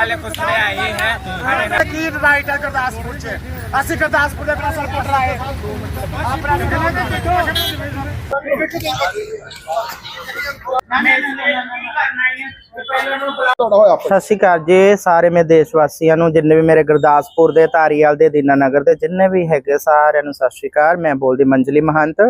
वाले को सुने आई हैं हमें न- ਕੀ ਰਾਈਟ ਹੈ ਗੁਰਦਾਸਪੁਰ ਚ ਅਸੀਂ ਗੁਰਦਾਸਪੁਰ ਦੇ ਆਪਣਾ ਸਰ ਪੁੱਟ ਰਾਏ ਆਪਣਾ ਸਤਿ ਸ਼੍ਰੀ ਅਕਾਲ ਜੀ ਸਾਰੇ ਮੇਰੇ ਦੇਸ਼ ਵਾਸੀਆਂ ਨੂੰ ਜਿੰਨੇ ਵੀ ਮੇਰੇ ਗੁਰਦਾਸਪੁਰ ਦੇ ਧਾਰੀਵਾਲ ਦੇ ਦੀਨਾਨਗਰ ਦੇ ਜਿੰਨੇ ਵੀ ਹੈਗੇ ਸਾਰਿਆਂ ਨੂੰ ਸਤਿ ਸ਼੍ਰੀ ਅਕਾਲ ਮੈਂ ਬੋਲਦੀ ਮੰਜਲੀ ਮਹੰਤ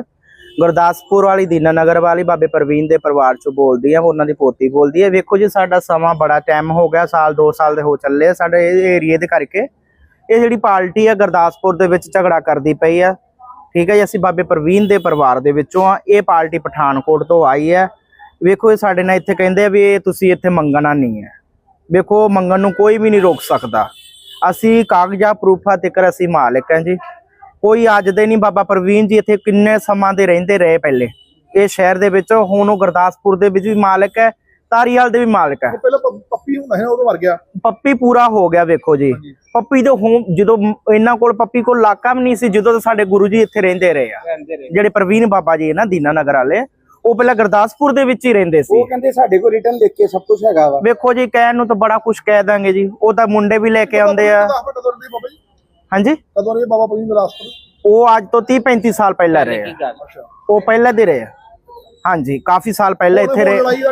ਗੁਰਦਾਸਪੁਰ ਵਾਲੀ ਦੀਨਾਨਗਰ ਵਾਲੀ ਬਾਬੇ ਪ੍ਰਵੀਨ ਦੇ ਪਰਿਵਾਰ ਚੋਂ ਬੋਲਦੀ ਹੈ ਉਹਨਾਂ ਦੀ ਪੋਤੀ ਬੋਲਦੀ ਹੈ ਵੇਖੋ ਜੀ, ਸਾਡਾ ਸਮਾਂ ਬੜਾ ਟਾਈਮ ਹੋ ਗਿਆ, ਸਾਲ 2 ਸਾਲ ਦੇ ਹੋ ਚੱਲੇ ਆ। ਸਾਡੇ ਏਰੀਏ ਦੇ ਕਰਕੇ ਇਹ ਜਿਹੜੀ ਪਾਰਟੀ ਆ, ਗੁਰਦਾਸਪੁਰ ਦੇ ਵਿੱਚ ਝਗੜਾ ਕਰਦੀ ਪਈ ਆ। ਠੀਕ ਹੈ ਜੀ, ਅਸੀਂ ਬਾਬੇ ਪ੍ਰਵੀਨ ਦੇ ਪਰਿਵਾਰ ਦੇ ਵਿੱਚੋਂ ਆ। ਇਹ ਪਾਰਟੀ ਪਠਾਨਕੋਟ ਤੋਂ ਆਈ ਹੈ ਵੇਖੋ ਇਹ ਸਾਡੇ ਨਾਲ ਇੱਥੇ ਕਹਿੰਦੇ ਆ ਵੀ ਇਹ ਤੁਸੀਂ ਇੱਥੇ ਮੰਗਣਾ ਨਹੀਂ ਹੈ ਵੇਖੋ, ਮੰਗਣ ਨੂੰ ਕੋਈ ਵੀ ਨਹੀਂ ਰੋਕ ਸਕਦਾ। ਅਸੀਂ ਕਾਗਜ਼ਾਂ, ਪ੍ਰੂਫਾਂ ਤੱਕ ਅਸੀਂ ਮਾਲਕ ਹਾਂ ਜੀ। ਕੋਈ ਅੱਜ ਦੇ ਨਹੀਂ ਬਾਬਾ ਪ੍ਰਵੀਨ ਜੀ ਇੱਥੇ ਕਿੰਨੇ ਸਮਾਂ ਦੇ ਰਹਿੰਦੇ ਰਹੇ ਪਹਿਲੇ। ਇਹ ਸ਼ਹਿਰ ਦੇ ਵਿੱਚ ਹੁਣ ਉਹ ਗੁਰਦਾਸਪੁਰ ਦੇ ਵਿੱਚ ਵੀ ਮਾਲਕ ਹੈ ਤਾਰੀਵਾਲ ਦੇ ਵੀ ਮਾਲਕ ਹੈ। ਪਹਿਲਾਂ ਪੱਪੀ ਹੁੰਦਾ ਹੈ ਉਦੋਂ ਮਰ ਗਿਆ। ਪੱਪੀ ਪੂਰਾ ਹੋ ਗਿਆ ਵੇਖੋ ਜੀ। ਪੱਪੀ ਹੁਣ ਜਦੋਂ ਇਹਨਾਂ ਕੋਲ ਪੱਪੀ ਕੋਲ ਇਲਾਕਾ ਵੀ ਨਹੀਂ ਸੀ ਜਦੋਂ ਤੋਂ ਸਾਡੇ ਗੁਰੂ ਜੀ ਇੱਥੇ ਰਹਿੰਦੇ ਰਹੇ ਆ। ਜਿਹੜੇ ਪ੍ਰਵੀਨ ਬਾਬਾ ਜੀ ਹੈ ਨਾ ਦੀਨਾਨਗਰ ਵਾਲੇ ਉਹ ਪਹਿਲਾਂ ਗੁਰਦਾਸਪੁਰ ਦੇ ਵਿੱਚ ਹੀ ਰਹਿੰਦੇ ਸੀ। ਉਹ ਕਹਿੰਦੇ ਸਾਡੇ ਕੋਲ ਰਿਟਰਨ ਲਿਖ ਕੇ ਸਭ ਕੁਝ ਹੈਗਾ ਵਾ। ਵੇਖੋ ਜੀ ਕਹਿਣ ਨੂੰ ਤਾਂ ਬੜਾ ਕੁਝ ਕਹਿ ਦਾਂਗੇ ਜੀ। ਉਹ ਤਾਂ ਮੁੰਡੇ ਵੀ ਲੈ ਕੇ ਆਉਂਦੇ ਆ। ਦੀ ਹਾਂਜੀ? ਕਦੋਂ ਦੀ ਬਾਬਾ ਪਈ ਬਿਲਾਸਪੁਰ? ਉਹ ਅੱਜ ਤੋਂ 30 35 ਸਾਲ ਪਹਿਲਾਂ ਰਹੇ ਆ। ਉਹ ਪਹਿਲਾਂ ਦੇ ਰਹੇ ਆ। ਹਾਂਜੀ ਕਾਫੀ ਸਾਲ ਪਹਿਲਾਂ ਇੱਥੇ ਰਹੇ। ਏਰੀਆ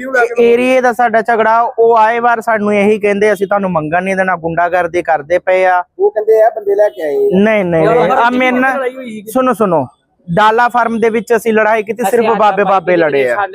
ਨੂੰ ਲੈ ਕੇ ਏਰੀਏ ਦਾ ਸਾਡਾ ਝਗੜਾ ਉਹ ਆਏ ਵਾਰ ਸਾਨੂੰ ਇਹੀ ਕਹਿੰਦੇ ਅਸੀਂ ਤੁਹਾਨੂੰ ਮੰਗਣ ਨਹੀਂ ਦੇਣਾ ਗੁੰਡਾਗਰਦੀ ਕਰਦੇ ਪਏ ਆ। ਉਹ ਕਹਿੰਦੇ ਆ ਬੰਦੇ ਲੈ ਕੇ ਆਏ ਨਹੀਂ ਨਹੀਂ ਆ ਮੇਰੇ ਨਾਲ ਸੁਣੋ ਸੁਣੋ। ਡਾਲਾ ਫਾਰਮ ਦੇ ਵਿੱਚ ਅਸੀਂ ਲੜਾਈ ਕੀਤੀ ਸਿਰਫ ਬਾਬੇ ਬਾਬੇ ਲੜੇ ਆ।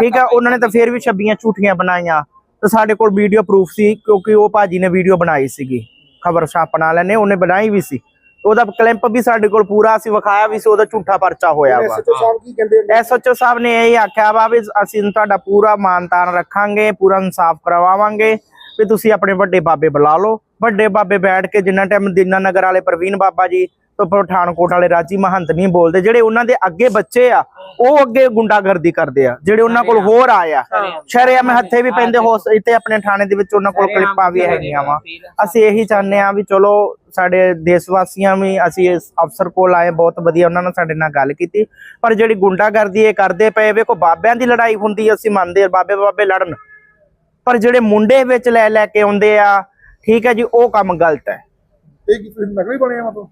ਠੀਕ ਹੈ ਉਹਨਾਂ ਨੇ ਤਾਂ ਫੇਰ ਵੀ ਛੱਬੀਆਂ ਝੂਠੀਆਂ ਬਣਾਈਆਂ। ਤੇ ਸਾਡੇ ਕੋਲ ਵੀਡੀਓ ਪ੍ਰੂਫ ਸੀ ਕਿਉਂਕਿ ਉਹ ਭਾਜੀ ਨੇ ਵੀਡੀਓ ਬਣਾਈ ਸੀਗੀ। ਖਬਰ ਛਾਪਣ ਵਾਲਿਆਂ ਨੇ ਉਹਨੇ ਬਣਾਈ ਵੀ ਸੀ। ਉਹਦਾ ਕਲਿੱਪ ਵੀ ਸਾਡੇ ਕੋਲ ਪੂਰਾ ਅਸੀਂ ਵਿਖਾਇਆ ਵੀ ਸੀ ਉਹਦਾ ਝੂਠਾ ਪਰਚਾ ਹੋਇਆ ਵਾ। ਐਸਐਚਓ ਸਾਹਿਬ ਕੀ ਕਹਿੰਦੇ ਨੇ? ਐਸਐਚਓ ਸਾਹਿਬ ਨੇ ਇਹ ਆਖਿਆ ਵਾ ਵੀ ਅਸੀਂ ਤੁਹਾਡਾ ਪੂਰਾ ਮਾਨਤਾਨ ਰੱਖਾਂਗੇ ਪੂਰਾ ਇਨਸਾਫ ਕਰਵਾਵਾਂਗੇ ਵੀ ਤੁਸੀਂ ਆਪਣੇ ਵੱਡੇ ਬਾਬੇ ਬੁਲਾ ਲਓ। ਵੱਡੇ ਬਾਬੇ ਬੈਠ ਕੇ ਜਿੰਨਾ ਟਾਈਮ ਦੀਨਾਨਗਰ ਵਾਲੇ ਪ੍ਰਵੀਨ ਬਾਬਾ ਜੀ ਤੋਂ ਪਠਾਨਕੋਟ ਵਾਲੇ ਰਾਜੀ ਮਹੰਤ ਨਹੀਂ ਬੋਲਦੇ ਜਿਹੜੇ ਉਹਨਾਂ ਦੇ ਅੱਗੇ ਬੱਚੇ ਆ ਉਹ ਅੱਗੇ ਗੁੰਡਾਗਰਦੀ ਕਰਦੇ ਆ ਜਿਹੜੇ ਉਹਨਾਂ ਕੋਲ ਹੋਰ ਆਇਆ ਸ਼ਰਿਆਮ। ਹੱਥੇ ਵੀ ਪੈਂਦੇ ਹੋ ਇੱਥੇ ਆਪਣੇ ਥਾਣੇ ਦੇ ਵਿੱਚ ਉਹਨਾਂ ਕੋਲ ਕਲਿੱਪਾਂ ਵੀ ਹੈਗੀਆਂ ਵਾ। ਅਸੀਂ ਇਹੀ ਚਾਹੁੰਦੇ ਆ ਵੀ ਚਲੋ ਸਾਡੇ ਦੇਸ਼ ਵਾਸੀਆਂ ਵੀ ਅਸੀਂ ਇਸ ਅਫਸਰ ਕੋਲ ਆਏ ਬਹੁਤ ਵਧੀਆ ਉਹਨਾਂ ਨੇ ਸਾਡੇ ਨਾਲ ਗੱਲ ਕੀਤੀ। ਪਰ ਜਿਹੜੀ ਗੁੰਡਾਗਰਦੀ ਇਹ ਕਰਦੇ ਪਏ ਵੇਖੋ ਬਾਬਿਆਂ ਦੀ ਲੜਾਈ ਹੁੰਦੀ ਅਸੀਂ ਮੰਨਦੇ ਆ ਬਾਬੇ ਬਾਬੇ ਲੜਨ। ਪਰ ਜਿਹੜੇ ਮੁੰਡੇ ਵਿੱਚ ਲੈ ਲੈ ਕੇ ਆਉਂਦੇ ਆ ਠੀਕ ਹੈ ਜੀ ਉਹ ਕੰਮ ਗਲਤ ਹੈ। ਇਹ ਕੀ ਤੁਸੀਂ ਨਕਲੀ ਬਣੇ ਆ ਮਤਲਬ?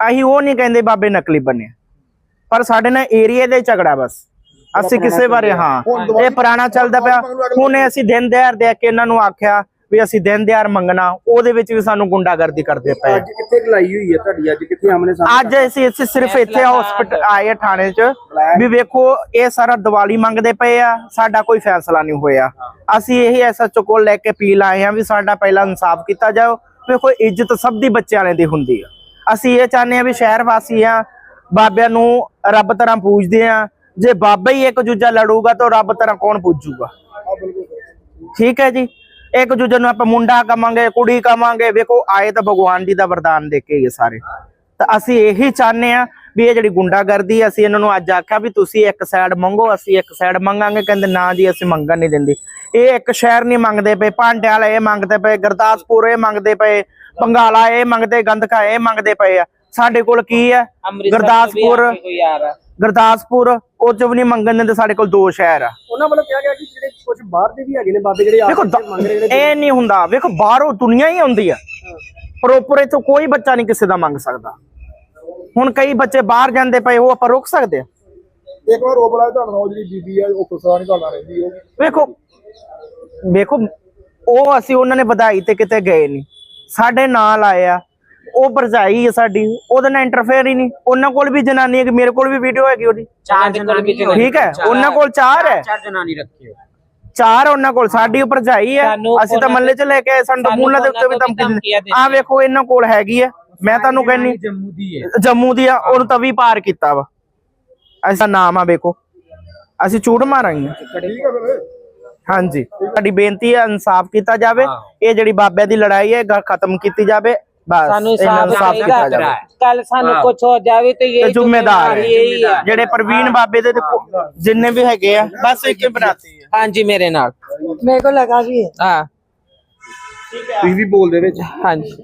ਅਸੀਂ ਉਹ ਨਹੀਂ ਕਹਿੰਦੇ ਬਾਬੇ ਨਕਲੀ ਬਣੇ ਪਰ ਸਾਡੇ ਨਾਲ ਏਰੀਏ ਦੇ ਝਗੜਾ ਬਸ। ਅਸੀਂ ਕਿਸੇ ਬਾਰੇ ਹਾਂ। ਇਹ ਪੁਰਾਣਾ ਚੱਲਦਾ ਪਿਆ। ਹੁਣ ਅਸੀਂ ਦਿਨ ਦਿਹਾੜ ਦੇ ਕੇ ਇਹਨਾਂ ਨੂੰ ਆਖਿਆ ਵੀ ਅਸੀਂ ਦਿਨ ਦਿਹਾੜ ਮੰਗਣਾ। ਉਹਦੇ ਵਿੱਚ ਵੀ ਸਾਨੂੰ ਗੁੰਡਾਗਰਦੀ ਕਰਦੇ ਪਏ ਅੱਜ ਕਿੱਥੇ ਲੜਾਈ ਹੋਈ ਹੈ ਤੁਹਾਡੀ? ਅੱਜ ਕਿੱਥੇ ਆਮਨੇ ਸਾਹਮਣੇ? ਅੱਜ ਅਸੀਂ ਇੱਥੇ ਸਿਰਫ ਇੱਥੇ ਹਸਪੀਟਲ ਆਏ ਆ ਥਾਣੇ 'ਚ। ਵੀ ਵੇਖੋ ਇਹ ਸਾਰਾ ਦੀਵਾਲੀ ਮੰਗਦੇ ਪਏ ਆ। ਸਾਡਾ ਕੋਈ ਫੈਸਲਾ ਨਹੀਂ ਹੋਇਆ। ਅਸੀਂ ਇਹੀ ਐਸਐਚਓ ਕੋਲ ਲੈ ਕੇ ਅਪੀਲ ਆਏ ਆ ਵੀ ਸਾਡਾ ਪਹਿਲਾਂ ਇਨਸਾਫ ਕੀਤਾ ਜਾਓ। ਵੇਖੋ ਇੱਜ਼ਤ ਸਭ ਦੀ ਬੱਚਿਆਂ ਦੀ ਹੁੰਦੀ ਆ। ਅਸੀਂ ਇਹ ਚਾਹੁੰਦੇ ਆ ਵੀ ਸ਼ਹਿਰ ਵਾਸੀ ਆ ਬਾਬਿਆਂ ਨੂੰ ਰੱਬ ਤਰ੍ਹਾਂ ਪੂਜਦੇ ਆ ਜੇ ਬਾਬਾ ਹੀ ਇੱਕ ਦੂਜਾ ਲੜੂਗਾ ਤਾਂ ਰੱਬ ਤਰ੍ਹਾਂ ਕੌਣ ਪੂਜੂਗਾ? ਠੀਕ ਹੈ ਜੀ? ਇੱਕ ਦੂਜੇ ਨੂੰ ਆਪਾਂ ਮੁੰਡਾ ਕਵਾਂਗੇ, ਕੁੜੀ ਕਵਾਂਗੇ। ਵੇਖੋ, ਆਏ ਤਾਂ ਭਗਵਾਨ ਜੀ ਦਾ ਵਰਦਾਨ ਦੇ ਕੇ ਇਹ ਸਾਰੇ। ਤਾਂ ਅਸੀਂ ਇਹੀ ਚਾਹੁੰਦੇ ਆ ਵੀ ਇਹ ਜਿਹੜੀ ਗੁੰਡਾਗਰਦੀ ਆ, ਅਸੀਂ ਇਹਨਾਂ ਨੂੰ ਅੱਜ ਆਖਿਆ ਵੀ ਤੁਸੀਂ ਇੱਕ ਸਾਈਡ ਮੰਗੋ ਅਸੀਂ ਇੱਕ ਸਾਈਡ ਮੰਗਾਂਗੇ ਕਹਿੰਦੇ ਨਾ ਜੀ ਅਸੀਂ ਮੰਗਣ ਨਹੀਂ ਦਿੰਦੇ। ਇਹ ਇੱਕ ਸ਼ਹਿਰ ਨਹੀਂ ਮੰਗਦੇ ਪਏ ਭਾਂਡੇ ਵਾਲੇ ਇਹ ਮੰਗਦੇ ਪਏ ਗੁਰਦਾਸਪੁਰ ਇਹ ਮੰਗਦੇ ਪਏ ਬੰਗਾਲਾ ਇਹ ਮੰਗਦੇ ਗੰਦਕਾ ਇਹ ਮੰਗਦੇ ਪਏ ਆ। ਸਾਡੇ ਕੋਲ ਕੀ ਹੈ ਗੁਰਦਾਸਪੁਰ। ਗੁਰਦਾਸਪੁਰ ਉਹ ਚ ਵੀ ਨਹੀਂ ਮੰਗਣ ਦਿੰਦੇ ਸਾਡੇ ਕੋਲ ਦੋ ਸ਼ਹਿਰ ਆ। ਉਹਨਾਂ ਵੱਲੋਂ ਕਿਹਾ ਗਿਆ ਕਿ ਜਿਹੜੇ ਕੁਝ ਬਾਹਰ ਦੇ ਵੀ ਹੈਗੇ ਨੇ ਬਾਬੇ ਜਿਹੜੇ ਵਿੱਚ ਮੰਗ ਰਹੇ ਨੇ ਇਹ ਨਹੀਂ ਹੁੰਦਾ। ਵੇਖੋ ਬਾਹਰੋਂ ਦੁਨੀਆ ਹੀ ਆਉਂਦੀ ਆ। ਪ੍ਰੋਪਰ ਇੱਥੋਂ ਕੋਈ ਬੱਚਾ ਨਹੀਂ ਕਿਸੇ ਦਾ ਮੰਗ ਸਕਦਾ। ਹੁਣ ਕਈ ਬੱਚੇ ਬਾਹਰ ਜਾਂਦੇ ਪਏ ਉਹ ਆਪਾਂ ਰੋਕ ਸਕਦੇ ਆ ਇੱਕ ਵਾਰ ਉਬਲਾ ਤੁਹਾਨੂੰ ਉਹ ਜਿਹੜੀ ਬੀਬੀ ਆ ਉਹ ਫਸਾ ਨਹੀਂ ਤੁਹਾਡਾ ਰਹਿੰਦੀ ਉਹ ਵੇਖੋ ਵੇਖੋ ਉਹ ਅਸੀਂ ਉਹਨਾਂ ਨੇ ਵਧਾਈ ਤੇ ਕਿਤੇ ਗਏ ਨਹੀਂ। ਸਾਡੇ ਨਾਲ ਆਇਆ ਉਹ ਭਰਜਾਈ ਹੈ ਸਾਡੀ ਉਹਦੇ ਨਾਲ ਇੰਟਰਫੇਅਰ ਹੀ ਨਹੀਂ। ਉਹਨਾਂ ਕੋਲ ਵੀ ਜਨਾਨੀ ਹੈ ਕਿ ਮੇਰੇ ਕੋਲ ਵੀ ਵੀਡੀਓ ਹੈਗੀ ਉਹਦੀ। ਚਾਰ ਜਨਾਨੀ ਠੀਕ ਹੈ ਉਹਨਾਂ ਕੋਲ ਚਾਰ ਹੈ। ਚਾਰ ਜਨਾਨੀ ਰੱਖੀ ਚਾਰ ਉਹਨਾਂ ਕੋਲ ਸਾਡੀ ਭਰਜਾਈ ਹੈ। ਅਸੀਂ ਤਾਂ ਮੱਲੇ ਚ ਲੈ ਕੇ ਆਏ ਸਾਨੂੰ ਮੂਲਾ ਦੇ ਉੱਤੇ ਵੀ ਧਮਕੀ ਆ ਵੇਖੋ ਇਹਨਾਂ ਕੋਲ ਹੈਗੀ ਆ ਮੈਂ ਤੁਹਾਨੂੰ ਕਹਿੰਨੀ ਜੰਮੂ ਦੀ ਹੈ ਜੰਮੂ ਦੀ ਆ ਉਹਨੂੰ ਤਵੀ ਪਾਰ ਕੀਤਾ ਵਾ। ਐਸਾ ਨਾਮ ਆ ਵੇਖੋ। ਅਸੀਂ ਝੂਠ ਮਾਰਾਂਗੇ। ਹਾਂਜੀ। ਸਾਡੀ ਬੇਨਤੀ ਹੈ ਇਨਸਾਫ ਕੀਤਾ ਜਾਵੇ। ਇਹ ਜਿਹੜੀ ਬਾਬਿਆਂ ਦੀ ਲੜਾਈ ਹੈ ਖਤਮ ਕੀਤੀ ਜਾਵੇ। ਬਸ ਸਾਨੂੰ ਇਨਸਾਫ ਕੀਤਾ ਜਾਵੇ। ਕੱਲ ਸਾਨੂੰ ਕੁਝ ਹੋ ਜਾਵੇ ਤੇ ਇਹ ਜ਼ਿੰਮੇਦਾਰ ਜਿਹੜੇ ਪ੍ਰਵੀਨ ਬਾਬੇ ਦੇ ਜਿੰਨੇ ਵੀ ਹੈਗੇ ਆ ਬਸ ਇੱਕੇ ਬਣਾਤੀ ਹੈ ਹਾਂਜੀ ਮੇਰੇ ਨਾਲ। ਮੇਰੇ ਕੋਲ ਲਗਾ ਵੀ ਹੈ ਹਾਂ। ਤੁਸੀਂ ਵੀ ਬੋਲਦੇ ਵਿੱਚ। ਹਾਂਜੀ।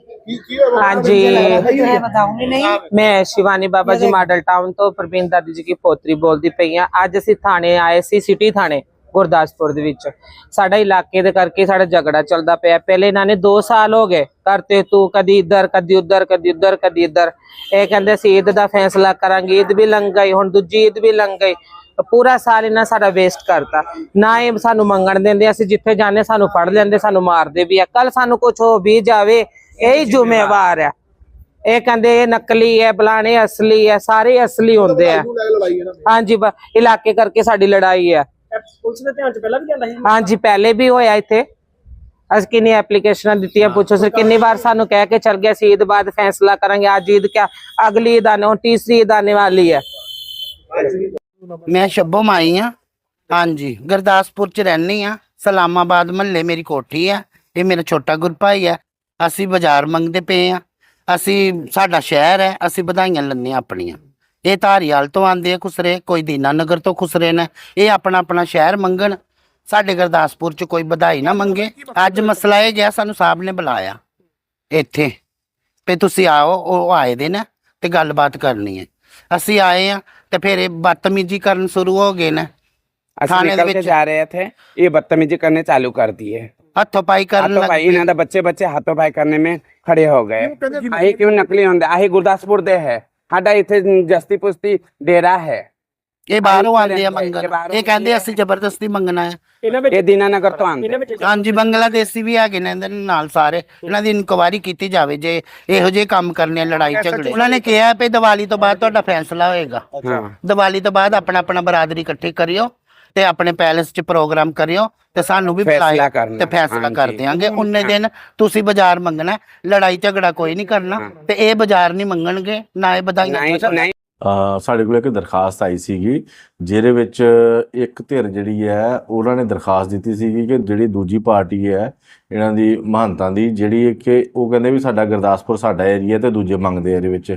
हाँ जी मैं बताऊंगी नहीं मैं शिवानी बाबा जी मॉडल टाउन ਤੋਂ ਪ੍ਰਵੀਨ ਦਾਦੀ ਜੀ ਦੀ ਪੋਤਰੀ ਬੋਲਦੀ ਪਈ ਆ ਅੱਜ ਅਸੀਂ ਥਾਣੇ ਆਏ ਸੀ ਸਿਟੀ ਥਾਣੇ ਗੁਰਦਾਸਪੁਰ ਦੇ ਵਿੱਚ ਸਾਡਾ ਇਲਾਕੇ ਦੇ ਕਰਕੇ ਸਾਡਾ ਝਗੜਾ ਚੱਲਦਾ ਪਿਆ ਪਹਿਲੇ ਇਹਨਾਂ ਨੇ 2 ਸਾਲ ਹੋ ਗਏ ਕਰਤੇ ਤੂੰ ਕਦੀ ਇੱਧਰ ਕਦੀ ਉੱਧਰ ਕਦੀ ਉੱਧਰ ਕਦੀ ਇੱਧਰ ਇਹ ਕਹਿੰਦੇ ਸੀ ਈਦ ਦਾ ਫੈਸਲਾ ਕਰਾਂਗੇ ਈਦ ਵੀ ਲੰਘ ਗਈ ਹੁਣ ਦੂਜੀ ਈਦ ਵੀ ਲੰਘ ਗਈ ਪੂਰਾ ਸਾਲ ਇਹਨਾਂ ਸਾਡਾ ਵੇਸਟ ਕਰਤਾ ਨਾ ਇਹ ਸਾਨੂੰ ਮੰਗਣ ਦਿੰਦੇ ਅਸੀਂ ਜਿੱਥੇ ਜਾਂਦੇ ਸਾਨੂੰ ਫੜ ਲੈਂਦੇ ਸਾਨੂੰ ਮਾਰਦੇ ਵੀ ਆ ਕੱਲ ਸਾਨੂੰ ਕੁਝ ਹੋ ਵੀ ਜਾਵੇ ਇਹ ਜ਼ਿੰਮੇਵਾਰ ਆ। ਇਹ ਕਹਿੰਦੇ ਇਹ ਨਕਲੀ ਹੈ ਬਲਾਣੇ ਅਸਲੀ ਹੈ ਸਾਰੇ ਅਸਲੀ ਹੁੰਦੇ ਆ। ਹਾਂਜੀ ਇਲਾਕੇ ਕਰਕੇ ਸਾਡੀ ਲੜਾਈ ਹੈ ਹਾਂਜੀ ਪਹਿਲੇ ਵੀ ਹੋਇਆ ਇੱਥੇ। ਅਸੀਂ ਕਿੰਨੀ ਐਪਲੀਕੇਸ਼ਨਾਂ ਦਿੱਤੀਆਂ ਪੁੱਛੋ ਸਰ ਕਿੰਨੀ ਵਾਰ ਸਾਨੂੰ ਕਹਿ ਕੇ ਚਲ ਗਿਆ ਸੀ ਈਦ ਬਾਅਦ ਫੈਸਲਾ ਕਰਾਂਗੇ ਅੱਜ ਈਦ ਕਿਆ ਅਗਲੀ ਈਦ ਆਨੇ ਤੀਸਰੀ ਈਦ ਆਨੇ ਵਾਲੀ ਹੈ ਮੈਂ ਸ਼ੱਬੋ ਮਾਈ ਆ। ਹਾਂਜੀ ਗੁਰਦਾਸਪੁਰ ਚ ਰਹਿਣੀ ਆ। ਸਲਾਮਾਬਾਦ ਮਹੱਲੇ ਮੇਰੀ ਕੋਠੀ ਆ ਇਹ ਮੇਰਾ ਛੋਟਾ ਗੁਰਪਾਈ ਆ। ਅਸੀਂ ਬਾਜ਼ਾਰ ਮੰਗਦੇ ਪਏ ਆ ਅਸੀਂ ਸਾਡਾ ਸ਼ਹਿਰ ਹੈ ਅਸੀਂ ਵਧਾਈਆਂ ਲੈਂਦੇ ਹਾਂ ਆਪਣੀਆਂ ਇਹ ਧਾਰੀਵਾਲ ਤੋਂ ਆਂਦੇ ਆ ਖੁਸਰੇ ਕੋਈ ਦੀਨਾਨਗਰ ਤੋਂ ਖੁਸਰੇ ਨੇ ਇਹ ਆਪਣਾ ਆਪਣਾ ਸ਼ਹਿਰ ਮੰਗਣ ਸਾਡੇ ਗੁਰਦਾਸਪੁਰ ਚ ਕੋਈ ਵਧਾਈ ਨਾ ਮੰਗੇ ਅੱਜ ਮਸਲਾ ਇਹ ਗਿਆ ਸਾਨੂੰ ਸਾਹਿਬ ਨੇ ਬੁਲਾਇਆ ਇੱਥੇ ਤੇ ਤੁਸੀਂ ਆਓ ਉਹ ਆਏ ਦੇ ਨਾ ਤੇ ਗੱਲਬਾਤ ਕਰਨੀ ਹੈ ਅਸੀਂ ਆਏ ਆ ਤੇ ਫਿਰ ਇਹ ਬਦਤਮੀਜੀ ਕਰਨ ਸ਼ੁਰੂ ਹੋ ਗਏ ਨੇ ਅਸੀਂ ਥਾਣੇ ਦੇ ਨਿਕਲ ਕੇ ਵਿੱਚ ਜਾ ਰਹੇ ਥੇ ਇਹ ਬਦਤਮੀਜੀ करने चालू कर दिए ਹੱਥੋਂ ਪਾਈ ਕਰਨ ਲੱਗ ਭਾਈ ਇਹਨਾਂ ਦਾ ਬੱਚੇ ਬੱਚੇ ਹੱਥੋਂ ਪਾਈ ਕਰਨੇ ਮੇ ਖੜੇ ਹੋ ਗਏ ਆਹੀ ਕਿਉਂ ਨਕਲੀ ਹੁੰਦਾ ਆਹੀ ਗੁਰਦਾਸਪੁਰ ਦੇ ਹੈ ਸਾਡਾ ਇੱਥੇ ਜਸਤੀ ਪੁਸਤੀ ਡੇਰਾ ਹੈ ਇਹ ਬਾਹਰੋਂ ਆਉਂਦੇ ਆ ਮੰਗਣ ਇਹ ਕਹਿੰਦੇ ਅਸੀਂ ਜ਼ਬਰਦਸਤੀ ਮੰਗਣਾ ਹੈ ਇਹ ਦੀਨਾਨਗਰ ਤੋਂ ਆਉਂਦੇ ਹਾਂਜੀ ਬੰਗਲਾਦੇਸ਼ੀ ਵੀ ਆ ਨੇ ਇਹਨਾਂ ਨਾਲ ਸਾਰੇ ਇਹਨਾਂ ਦੀ ਇਨਕੁਆਇਰੀ ਕੀਤੀ ਜਾਵੇ ਜੇ ਇਹੋ ਜਿਹੇ ਕੰਮ ਕਰਨੇ ਲੜਾਈ ਝਗੜੇ ਉਹਨਾਂ ਨੇ ਕਿਹਾ ਵੀ ਦੀਵਾਲੀ ਤੋਂ ਬਾਅਦ ਤੁਹਾਡਾ ਫੈਸਲਾ ਹੋਏਗਾ ਦੀਵਾਲੀ ਤੋਂ ਬਾਅਦ ਆਪਣਾ ਆਪਣਾ ਬਰਾਦਰੀ ਇਕੱਠੀ ਕਰਿਓ ਤੇ ਆਪਣੇ ਪੈਲੇਸ 'ਚ ਪ੍ਰੋਗਰਾਮ ਕਰਿਓ ਤੇ ਸਾਨੂੰ ਵੀ ਫੈਸਲਾ ਕਰਨਾ, ਤੇ ਫੈਸਲਾ ਕਰ। ਦਿਆਂਗੇ। ਉਨੇ ਦਿਨ ਤੁਸੀਂ ਬਾਜ਼ਾਰ ਮੰਗਣਾ ਲੜਾਈ ਝਗੜਾ ਕੋਈ ਨਹੀਂ ਕਰਨਾ। ਤੇ ਇਹ ਬਾਜ਼ਾਰ ਨਹੀਂ ਮੰਗਣਗੇ ਨਾ ਇਹ ਵਧਾਈਆਂ ਸਾਡੇ ਕੋਲ ਇੱਕ ਦਰਖਾਸਤ ਆਈ ਸੀਗੀ ਜਿਹਦੇ ਵਿੱਚ ਇੱਕ ਧਿਰ ਜਿਹੜੀ ਹੈ ਉਹਨਾਂ ਨੇ ਦਰਖਾਸਤ ਦਿੱਤੀ ਸੀਗੀ ਕਿ ਜਿਹੜੀ ਦੂਜੀ ਪਾਰਟੀ ਹੈ ਇਹਨਾਂ ਦੀ ਮਹੰਤਾਂ ਦੀ ਜਿਹੜੀ ਕਿ ਉਹ ਕਹਿੰਦੇ ਵੀ ਸਾਡਾ ਗੁਰਦਾਸਪੁਰ ਸਾਡਾ ਏਰੀਆ ਤੇ ਦੂਜੇ ਮੰਗਦੇ ਆ ਇਹਦੇ ਵਿੱਚ।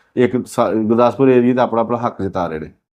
ਇੱਕ ਸਾ- ਗੁਰਦਾਸਪੁਰ ਏਰੀਆ ਦਾ ਆਪਣਾ ਆਪਣਾ ਹੱਕ ਜਤਾ ਰਹੇ ਨੇ।